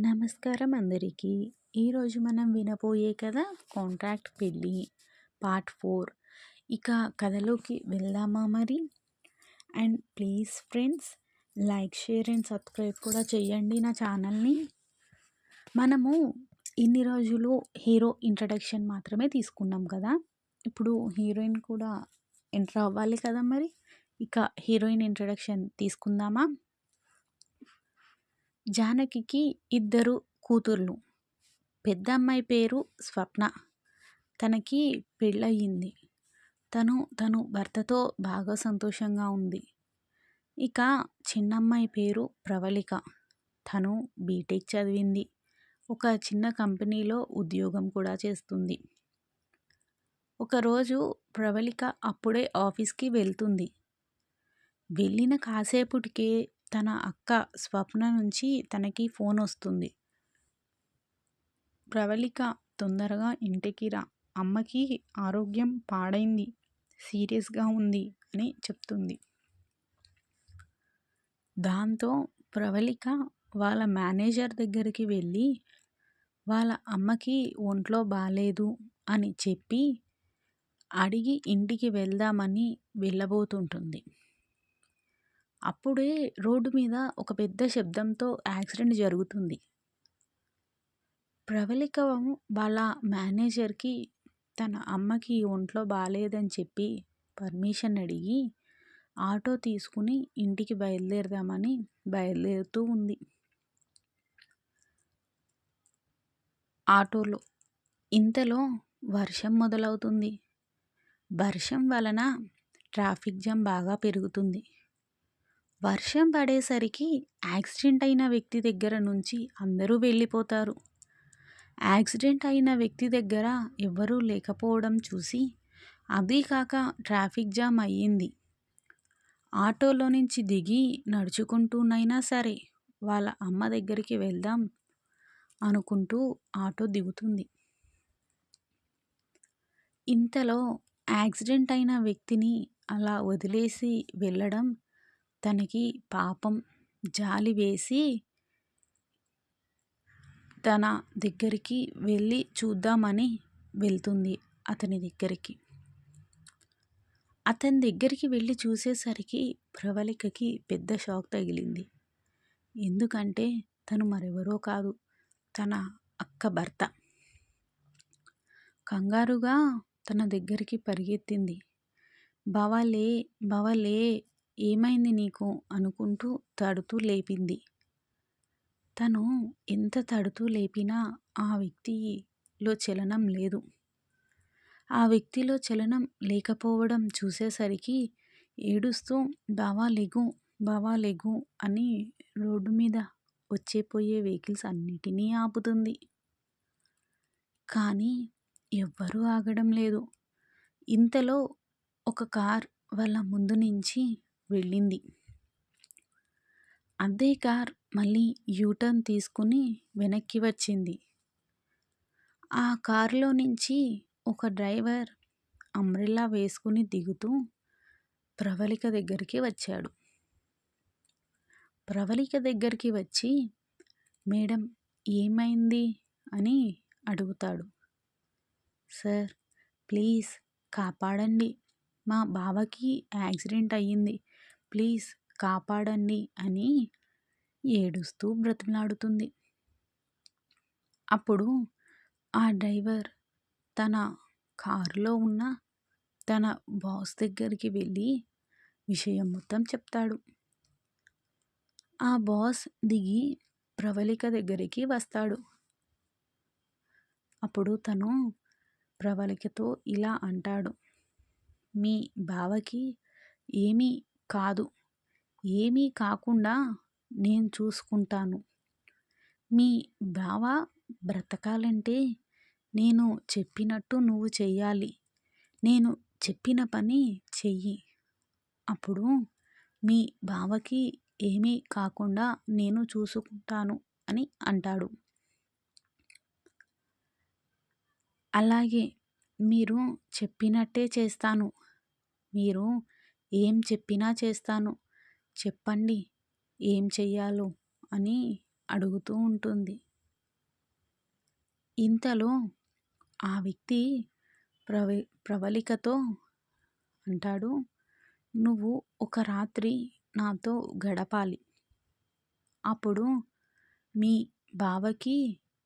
నమస్కారం అందరికీ. ఈరోజు మనం వినబోయే కథ కాంట్రాక్ట్ పెళ్ళి పార్ట్ ఫోర్. ఇక కథలోకి వెళ్దామా మరి? And please friends like share and subscribe కూడా చేయండి నా ఛానల్ని. మనము ఇన్ని రోజులు హీరో ఇంట్రడక్షన్ మాత్రమే తీసుకున్నాం కదా. ఇప్పుడు హీరోయిన్ కూడా ఎంటర్ అవ్వాలి కదా మరి? ఇక హీరోయిన్ ఇంట్రడక్షన్ తీసుకుందామా? జానకికి ఇద్దరు కూతుర్లు. పెద్ద అమ్మాయి పేరు స్వప్న. తనకి పెళ్ళయింది. తను తను భర్తతో బాగా సంతోషంగా ఉంది. ఇక చిన్నమ్మాయి పేరు ప్రవళిక. తను బీటెక్ చదివింది. ఒక చిన్న కంపెనీలో ఉద్యోగం కూడా చేస్తుంది. ఒకరోజు ప్రవళిక అప్పుడే ఆఫీస్కి వెళ్తుంది. వెళ్ళిన కాసేపటికే తన అక్క స్వప్న నుంచి తనకి ఫోన్ వస్తుంది. ప్రవళిక తొందరగా ఇంటికి రా. అమ్మకి ఆరోగ్యం పాడైంది. సీరియస్గా ఉంది అని చెప్తుంది. దాంతో ప్రవళిక వాళ్ళ మేనేజర్ దగ్గరికి వెళ్ళి వాళ్ళ అమ్మకి ఒంట్లో బాగాలేదు అని చెప్పి అడిగి ఇంటికి వెళ్దామని వెళ్ళబోతుంటుంది. అప్పుడే రోడ్డు మీద ఒక పెద్ద శబ్దంతో యాక్సిడెంట్ జరుగుతుంది. ప్రవళిక వాళ్ళ మేనేజర్కి తన అమ్మకి ఒంట్లో బాగాలేదని చెప్పి పర్మిషన్ అడిగి ఆటో తీసుకుని ఇంటికి బయలుదేరదామని బయలుదేరుతూ ఉంది. ఆటోలో ఇంతలో వర్షం మొదలవుతుంది. వర్షం వలన ట్రాఫిక్ జామ్ బాగా పెరుగుతుంది. వర్షం పడేసరికి యాక్సిడెంట్ అయిన వ్యక్తి దగ్గర నుంచి అందరూ వెళ్ళిపోతారు. యాక్సిడెంట్ అయిన వ్యక్తి దగ్గర ఎవ్వరూ లేకపోవడం చూసి అదీ కాక ట్రాఫిక్ జామ్ అయ్యింది. ఆటోలో నుంచి దిగి నడుచుకుంటూనైనా సరే వాళ్ళ అమ్మ దగ్గరికి వెళ్దాం అనుకుంటూ ఆటో దిగుతుంది. ఇంతలో యాక్సిడెంట్ అయిన వ్యక్తిని అలా వదిలేసి వెళ్ళడం తనకి పాపం జాలి వేసి తన దగ్గరికి వెళ్ళి చూద్దామని వెళ్తుంది అతని దగ్గరికి. అతని దగ్గరికి వెళ్ళి చూసేసరికి ప్రవళికకి పెద్ద షాక్ తగిలింది. ఎందుకంటే తను మరెవరో కాదు తన అక్క భర్త. కంగారుగా తన దగ్గరికి పరిగెత్తింది. బవలే బవలే ఏమైంది నీకు? అనుకుంటూ తడుతూ లేపింది. తను ఎంత తడుతూ లేపినా ఆ వ్యక్తిలో చలనం లేదు. ఆ వ్యక్తిలో చలనం లేకపోవడం చూసేసరికి ఏడుస్తూ బావా లెగు బావా లెగు అని రోడ్డు మీద వచ్చేపోయే వెహికల్స్ అన్నిటినీ ఆపుతుంది. కానీ ఎవ్వరూ ఆగడం లేదు. ఇంతలో ఒక కార్ వాళ్ళ ముందు నుంచి వెళ్ళింది. అదే కార్ మళ్ళీ యూటర్న్ తీసుకుని వెనక్కి వచ్చింది. ఆ కారులో నుంచి ఒక డ్రైవర్ అంబ్రెల్లా వేసుకుని దిగుతూ ప్రవళిక దగ్గరికి వచ్చాడు. ప్రవళిక దగ్గరికి వచ్చి మేడం ఏమైంది? అని అడుగుతాడు. సార్ ప్లీజ్ కాపాడండి. మా బావకి యాక్సిడెంట్ అయ్యింది. ప్లీజ్ కాపాడండి అని ఏడుస్తూ బ్రతిమలాడుతుంది. అప్పుడు ఆ డ్రైవర్ తన కారులో ఉన్న తన బాస్ దగ్గరికి వెళ్ళి విషయం మొత్తం చెప్తాడు. ఆ బాస్ దిగి ప్రవళిక దగ్గరికి వస్తాడు. అప్పుడు తను ప్రవళికతో ఇలా అంటాడు. మీ బావకి ఏమీ కాదు. ఏమీ కాకుండా నేను చూసుకుంటాను. మీ బావ బ్రతకాలంటే నేను చెప్పినట్టు నువ్వు చెయ్యాలి. నేను చెప్పిన పని చెయ్యి. అప్పుడు మీ బావకి ఏమీ కాకుండా నేను చూసుకుంటాను అని అంటాడు. అలాగే మీరు చెప్పినట్టే చేస్తాను. మీరు ఏం చెప్పినా చేస్తాను. చెప్పండి ఏం చెయ్యాలో అని అడుగుతూ ఉంటుంది. ఇంతలో ఆ వ్యక్తి ప్రవ ప్రవళికతో అంటాడు నువ్వు ఒక రాత్రి నాతో గడపాలి. అప్పుడు మీ బావకి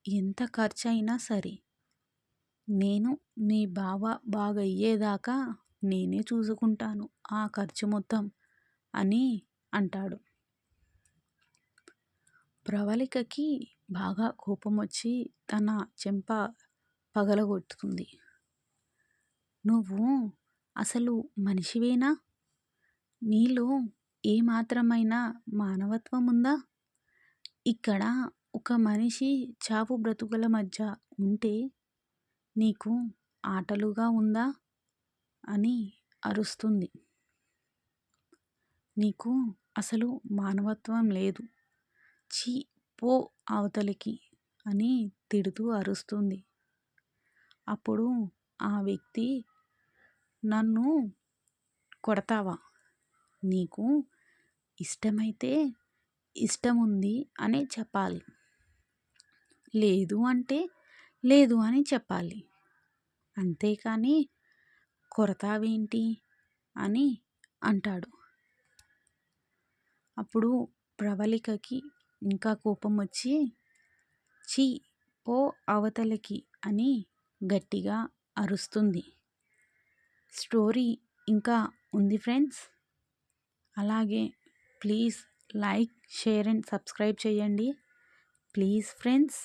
ఎంత ఖర్చయినా సరే నేను మీ బావ బాగయ్యేదాకా నేనే చూసుకుంటాను ఆ ఖర్చు మొత్తం అని అంటాడు. ప్రవళికకి బాగా కోపం వచ్చి తన చెంప పగలగొట్టుకుంది నువ్వు అసలు మనిషివేనా? నీలో ఏమాత్రమైనా మానవత్వం ఉందా? ఇక్కడ ఒక మనిషి చావు బ్రతుకుల మధ్య ఉంటే నీకు ఆటలుగా ఉందా? అని అరుస్తుంది. నీకు అసలు మానవత్వం లేదు. ఛీ పో అవతలికి అని తిడుతూ అరుస్తుంది. అప్పుడు ఆ వ్యక్తి నన్ను కొడతావా? నీకు ఇష్టమైతే ఇష్టం ఉంది అనే చెప్పాలి. లేదు అంటే లేదు అని చెప్పాలి. అంతేకాని కొడతావేంటి అని అంటాడు. అప్పుడు ప్రవళికకి ఇంకా కోపం వచ్చి ఛీ పో అవతలికి అని గట్టిగా అరుస్తుంది. స్టోరీ ఇంకా ఉంది ఫ్రెండ్స్. అలాగే please like share and subscribe చేయండి. Please friends.